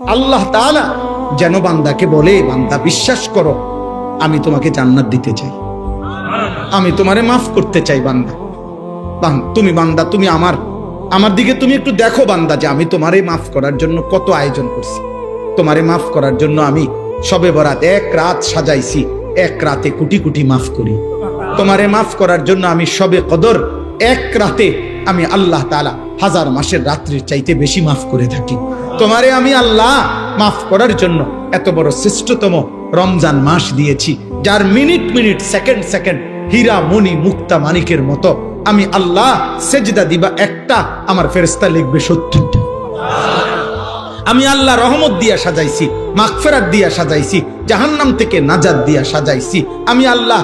আল্লাহ তাআলা যেন বান্দাকে বলে, বান্দা, বিশ্বাস করো, আমি তোমাকে জান্নাত দিতে চাই। আমি তোমারে মাফ করতে চাই, বান্দা। তুমি বান্দা, তুমি আমার আমার দিকে তুমি একটু দেখো, বান্দা, যে আমি তোমারে মাফ করার জন্য কত আয়োজন করছি। তোমারে মাফ করার জন্য আমি সবে বরাত এক রাত সাজাইছি, এক রাতে কোটি কোটি মাফ করি। তোমারে মাফ করার জন্য আমি সবে কদর এক রাতে আমি আল্লাহ তাআলা হাজার মাসের রাত্রির চাইতে বেশি মাফ করে থাকি। তোমারে আমি আল্লাহ মাফ করার জন্য এত বড় শ্রেষ্ঠতম রমজান মাস দিয়েছি, যার মিনিট মিনিট, সেকেন্ড সেকেন্ড হীরা মণি মুক্তা মানিকের মতো আমি আল্লাহ সেজদা দিবা একটা আমার ফেরেস্তা লিখবে সত্তরটা। আমি আল্লাহ রহমত দিয়া সাজাইছি, মাগফেরাত দিয়া সাজাইছি, জাহান্নাম থেকে নাজাদ দিয়া সাজাইছি। আমি আল্লাহ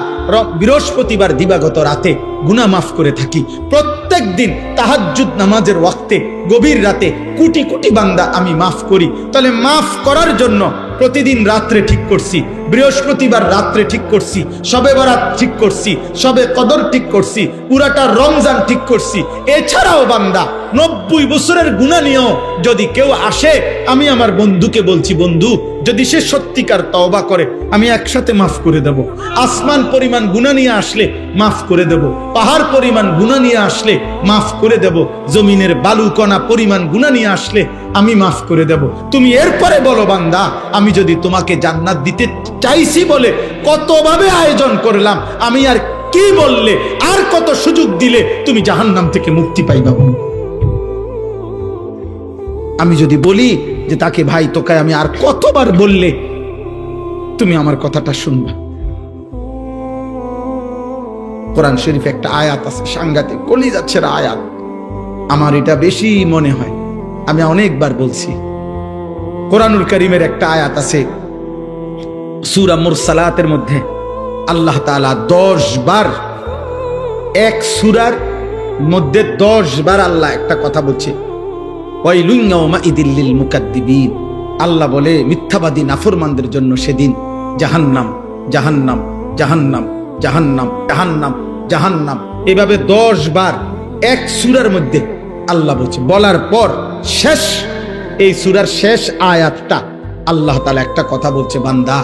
বৃহস্পতিবার দিবাগত রাতে গুনাহ মাফ করে থাকি। প্রত্যেক দিন তাহাজ্জুদ নামাজের ওয়াক্তে, গভীর রাতে কোটি কোটি বান্দা আমি মাফ করি। তাহলে মাফ করার জন্য প্রতিদিন রাত্রে ঠিক করছি, বৃহস্পতিবার রাত্রে ঠিক করছি, সবে বরাত ঠিক করছি, সবে কদর ঠিক করছি, পুরাটা রমজান ঠিক করছি। এছাড়াও বান্দা, নব্বই বছরের গুণা নিয়েও যদি কেউ আসে, আমি আমার বন্ধুকে বলছি, বন্ধু যদি সে সত্যিকার তওবা করে, আমি একসাথে মাফ করে দেব। আসমান পরিমাণ গুণা নিয়ে আসলে মাফ করে দেব। পাহাড় পরিমাণ গুণা নিয়ে আসলে মাফ করে দেব। জমিনের বালু কণা পরিমাণ গুণা নিয়ে আসলে আমি মাফ করে দেব। তুমি এরপরে বলো, বান্দা, আমি যদি তোমাকে জান্নাত দিতে চাইছি বলে কতভাবে আয়োজন করলাম, আমি আর কি বললে, আর কত সুযোগ দিলে তুমি জাহান্নাম থেকে মুক্তি পাইবা আমি যদি বলি যে তাকে, ভাই, তোকে আমি আর কতবার বললে তুমি আমার কথাটা শুনবা? কোরআন শরীফ একটা আয়াত আছে, সাংঘাতিক কলি যাচ্ছে আয়াত। আমার এটা বেশি মনে হয়, আমি অনেকবার বলছি। কোরআনুল করিমের একটা আয়াত আছে, সুরা মুরসালাতের মধ্যে, আল্লাহ তাআলা দশ বার, এক সুরার মধ্যে দশ বার আল্লাহ একটা কথা বলছে আল্লাহ বলে, মিথ্যাবাদী নাফরমানদের জন্য সেদিন জাহান্নাম জাহান্নাম জাহান্নাম জাহান্নাম জাহান্নাম জাহান্নাম। এভাবে দশ বার এক সুরার মধ্যে আল্লাহ বলছে, বলার পর শেষ, এই সুরার শেষ আয়াতটা আল্লাহ তাআলা একটা কথা বলছে, বান্দা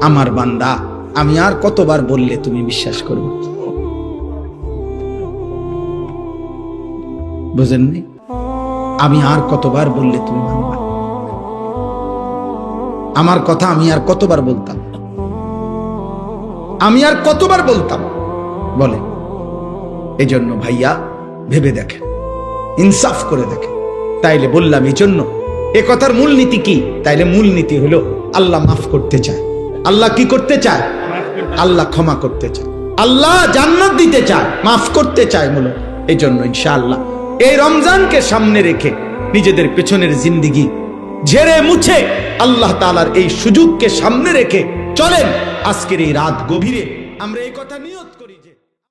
আমার বান্দা, আমি আর কতবার বললে তুমি বিশ্বাস করবে? বুঝেননি? আমি আর কতবার বললে তুমি আমার কথা আমি আর কতবার বলতাম? আমি আর কতবার বলতাম? বলে। এই জন্য ভাইয়া, ভেবে দেখেন। ইনসাফ করে দেখেন। তাইলে বললাম এই জন্য এ কথার মূলনীতি কি? তাইলে মূলনীতি হলো আল্লাহ মাফ করতে চায়। আল্লাহ কি করতে চায়? আল্লাহ ক্ষমা করতে চায়। আল্লাহ জান্নাত দিতে চায়, মাফ করতে চায় মূলত। এই জন্য ইনশাআল্লাহ এই রমজানকে সামনে রেখে নিজেদের পেছনের জিন্দিগি ঝেড়ে মুছে আল্লাহ তালার এই সুযোগকে সামনে রেখে চলেন আজকের এই রাত গভীরে। আমরা এই কথা নিয়ত